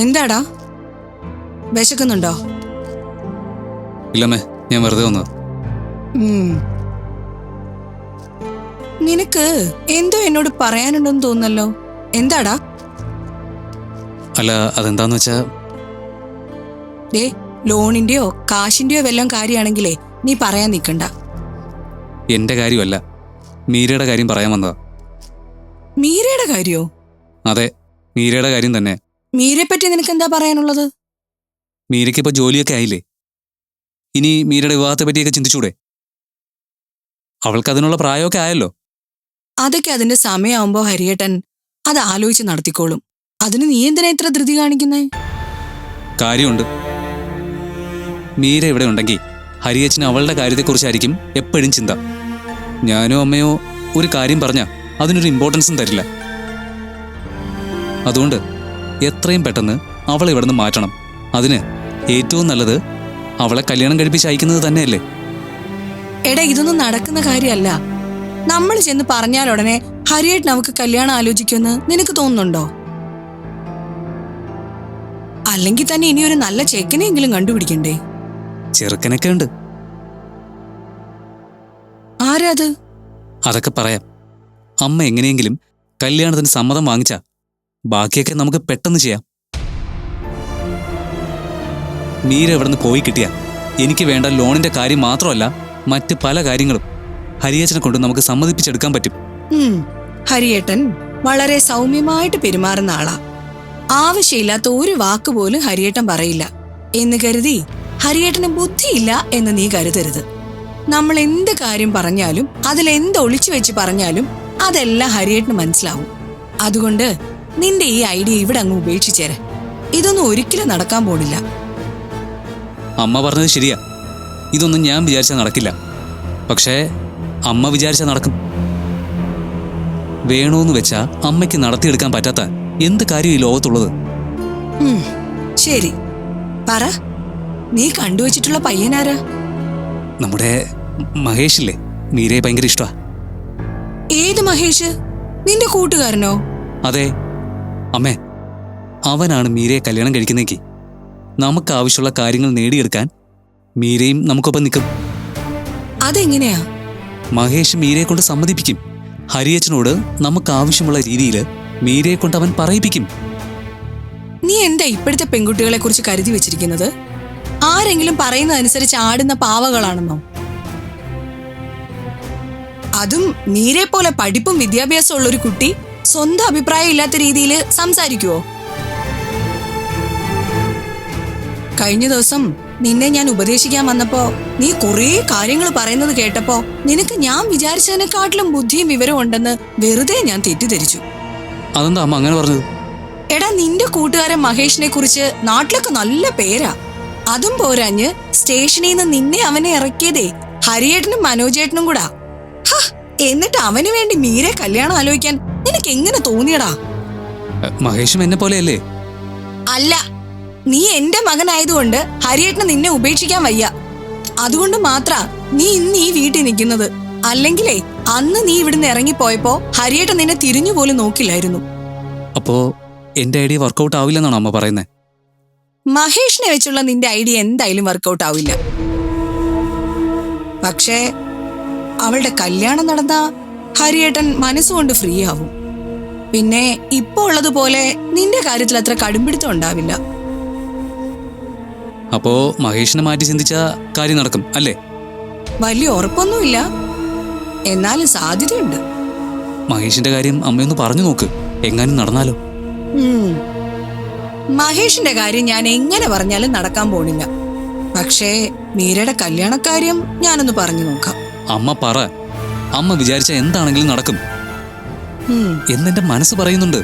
എന്താടാ? വിശക്കുന്നുണ്ടോ? ഇല്ലമ്മേ ഞാൻ വെറുതെ വന്നത്. നിനക്ക് എന്തോ എന്നോട് പറയാനുണ്ടെന്ന് തോന്നല്ലോ എന്താടാ? അല്ല അതെന്താന്ന് വെച്ചാ ദേ ലോണിന്റെയോ കാശിന്റെയോ വല്ലതും കാര്യമാണെങ്കിലേ നീ പറയാൻ നിൽക്കണ്ട എന്റെ കാര്യമല്ല. മീരയുടെ കാര്യം പറയാൻ വന്നതാ. മീരയുടെ കാര്യോ? അതെ മീരയുടെ കാര്യം തന്നെ. മീരയെ പറ്റി നിനക്ക് എന്താ പറയാനുള്ളത്? മീരയ്ക്ക് ഇപ്പൊ ജോലിയൊക്കെ ആയില്ലേ? ഇനി മീരയുടെ വിവാഹത്തെ പറ്റിയൊക്കെ ചിന്തിച്ചൂടെ? അവൾക്ക് അതിനുള്ള പ്രായമൊക്കെ ആയല്ലോ. അതൊക്കെ അതിന്റെ സമയമാവുമ്പോ ഹരിയേട്ടൻ അത് ആലോചിച്ച് നടത്തിക്കോളും. അതിന് നീ എന്തിനാ ഇത്ര ധൃതി കാണിക്കുന്നേ? കാര്യമുണ്ട്. മീര ഇവിടെ ഉണ്ടെങ്കിൽ ഹരിയച്ചന് അവളുടെ കാര്യത്തെക്കുറിച്ചായിരിക്കും എപ്പോഴും ചിന്ത. ഞാനോ അമ്മയോ ഒരു കാര്യം പറഞ്ഞ അതിനൊരു ഇമ്പോർട്ടൻസും തരില്ല. അതുകൊണ്ട് എത്രയും പെട്ടെന്ന് അവളെ ഇവിടുന്ന് മാറ്റണം. അതിന് ഏറ്റവും നല്ലത് അവളെ കല്യാണം കഴിപ്പിച്ച് അയക്കുന്നത് തന്നെയല്ലേ? എടാ ഇതൊന്നും നടക്കുന്ന കാര്യമല്ല. നമ്മൾ ചെന്ന് പറഞ്ഞാൽ ഉടനെ ഹരിയേട്ട് നമുക്ക് കല്യാണം ആലോചിക്കുമെന്ന് നിനക്ക് തോന്നുന്നുണ്ടോ? അല്ലെങ്കിൽ തന്നെ ഇനി ഒരു നല്ല ചെക്കനെയെങ്കിലും കണ്ടുപിടിക്കണ്ടേ? ചെറുക്കനൊക്കെ ഉണ്ട്. ആരാത്? അതൊക്കെ പറയാം. അമ്മ എങ്ങനെയെങ്കിലും കല്യാണത്തിന് സമ്മതം വാങ്ങിച്ച ബാക്കിയൊക്കെ നമുക്ക് പെട്ടെന്ന് ചെയ്യാം. മീര ഇവിടുന്ന് പോയി കിട്ടിയ. എനിക്ക് വേണ്ട ലോണിന്റെ കാര്യം മാത്രമല്ല മറ്റ് പല കാര്യങ്ങളും ഹരിയേച്ചനെ കൊണ്ട് നമുക്ക് സമ്മതിപ്പിച്ചെടുക്കാൻ പറ്റും. ഹരിയേട്ടൻ വളരെ സൗമ്യമായിട്ട് പെരുമാറുന്ന ആളാ. ആവശ്യമില്ലാത്ത ഒരു വാക്ക് പോലും ഹരിയേട്ടൻ പറയില്ല. എന്ന് കരുതി ഹരിയേട്ടന് ബുദ്ധിയില്ല എന്ന് നീ കരുതരുത്. നമ്മൾ എന്ത് കാര്യം പറഞ്ഞാലും അതിൽ എന്ത് ഒളിച്ചു വെച്ച് പറഞ്ഞാലും അതെല്ലാം ഹരിയേട്ടന് മനസ്സിലാവും. അതുകൊണ്ട് നിന്റെ ഈ ഐഡിയ ഇവിടെ അങ്ങ് ഉപേക്ഷിച്ചേരെ. ഇതൊന്നും ഒരിക്കലും നടക്കാൻ പോണില്ല. അമ്മ പറഞ്ഞത് ശരിയാ. ഇതൊന്നും ഞാൻ വിചാരിച്ചാൽ നടക്കില്ല. പക്ഷേ അമ്മ വിചാരിച്ചാൽ നടക്കും. വേണോന്ന് വെച്ചാ അമ്മയ്ക്ക് നടത്തിയെടുക്കാൻ പറ്റാത്ത എന്ത് കാര്യം ഈ ലോകത്തുള്ളത്? ശരി. പറ. നീ കണ്ടുവച്ചിട്ടുള്ള പയ്യനാരാ? നമ്മുടെ മഹേഷില്ലേ? മീരയെ ഭയങ്കര ഇഷ്ടമാ ഏത് മഹേഷ്? നിന്റെ കൂട്ടുകാരനോ? അതെ. അമ്മേ അവനാണ് മീരയെ കല്യാണം കഴിക്കുന്നേക്ക്. നമുക്ക് ആവശ്യമുള്ള കാര്യങ്ങൾ നേടിയെടുക്കാൻ മീരയും നമുക്കൊപ്പം നിൽക്കും. അതെങ്ങനെയാ? മഹേഷ് മീരയെ കൊണ്ട് സമ്മതിപ്പിക്കും. ഹരിയച്ചനോട് നമുക്ക് ആവശ്യമുള്ള രീതിയിൽ മീരയെ കൊണ്ട് അവൻ പറയിപ്പിക്കും. നീ എന്താ ഇപ്പോഴത്തെ പെൺകുട്ടികളെ കുറിച്ച് കരുതി വെച്ചിരിക്കുന്നത്? ആരെങ്കിലും പറയുന്നതനുസരിച്ച് ആടുന്ന പാവകളാണെന്നോ? അതും മീരെ പോലെ പഠിപ്പും വിദ്യാഭ്യാസവും ഉള്ള ഒരു കുട്ടി സ്വന്തം അഭിപ്രായം ഇല്ലാത്ത രീതിയിൽ സംസാരിക്കുവോ? കഴിഞ്ഞ ദിവസം നിന്നെ ഞാൻ ഉപദേശിക്കാൻ വന്നപ്പോ നീ കുറേ കാര്യങ്ങൾ പറയുന്നത് കേട്ടപ്പോ നിനക്ക് ഞാൻ വിചാരിച്ചതിനെക്കാട്ടിലും ബുദ്ധിയും വിവരവും ഉണ്ടെന്ന് വെറുതെ ഞാൻ തെറ്റിദ്ധരിച്ചു. അതെന്താ അമ്മ അങ്ങനെ പറഞ്ഞത്? എടാ നിന്റെ കൂട്ടുകാരൻ മഹേഷിനെ കുറിച്ച് നാട്ടിലൊക്കെ നല്ല പേരാ. അതും പോരാഞ്ഞ് സ്റ്റേഷനിൽ നിന്ന് നിന്നെ അവനെ ഇറക്കിയതേ ഹരിയേട്ടനും മനോജേട്ടനും കൂടാ. എന്നിട്ട് അവന് വേണ്ടി മീരെ കല്യാണം ആലോചിക്കാൻ നിനക്ക് എങ്ങനെ തോന്നിയടാ മഹേഷും എന്നെ പോലെയല്ലേ? അല്ല നീ എന്റെ മകനായതുകൊണ്ട് ഹരിയേട്ടന് നിന്നെ ഉപേക്ഷിക്കാൻ വയ്യ. അതുകൊണ്ട് മാത്ര നീ ഇന്ന് ഈ വീട്ടിൽ നിൽക്കുന്നത്. അല്ലെങ്കിലേ അന്ന് നീ ഇവിടുന്ന് ഇറങ്ങിപ്പോയപ്പോ ഹരിയേട്ടൻ നിന്നെ തിരിഞ്ഞു പോലും നോക്കില്ലായിരുന്നു. അപ്പോ എന്റെ ഐഡിയ വർക്കൗട്ട് ആവില്ലെന്നാണോ അമ്മ പറയുന്നത് മഹേഷിനെ വെച്ചുള്ള നിന്റെ ഐഡിയ എന്തായാലും വർക്കൗട്ട് ആവില്ല. പക്ഷേ അവളുടെ കല്യാണം നടന്ന ഹരിയേട്ടൻ മനസ്സുകൊണ്ട് ഫ്രീ ആവും. പിന്നെ ഇപ്പോ ഉള്ളതുപോലെ നിന്റെ കാര്യത്തിൽ അത്ര കടുംപിടുത്തം ഉണ്ടാവില്ല. അപ്പോ മഹേഷിനെ മാറ്റി ചിന്തിച്ച കാര്യം നടക്കും അല്ലേ? വലിയ ഉറപ്പൊന്നുമില്ല. എന്നാലും സാധ്യതയുണ്ട്. മഹേഷിന്റെ കാര്യം അമ്മയൊന്ന് പറഞ്ഞു നോക്ക് എങ്ങാനും നടന്നാലോ. മഹേഷിന്റെ കാര്യം ഞാൻ എങ്ങനെ പറഞ്ഞാലും നടക്കാൻ പോണില്ല. പക്ഷേ മീരയുടെ കല്യാണക്കാര്യം ഞാനൊന്ന് പറഞ്ഞു നോക്കാം. അമ്മ പറ. അമ്മ വിചാരിച്ച എന്താണെങ്കിലും നടക്കും. എന്നെ എന്നെന്റെ മനസ്സ് പറയുന്നുണ്ട്.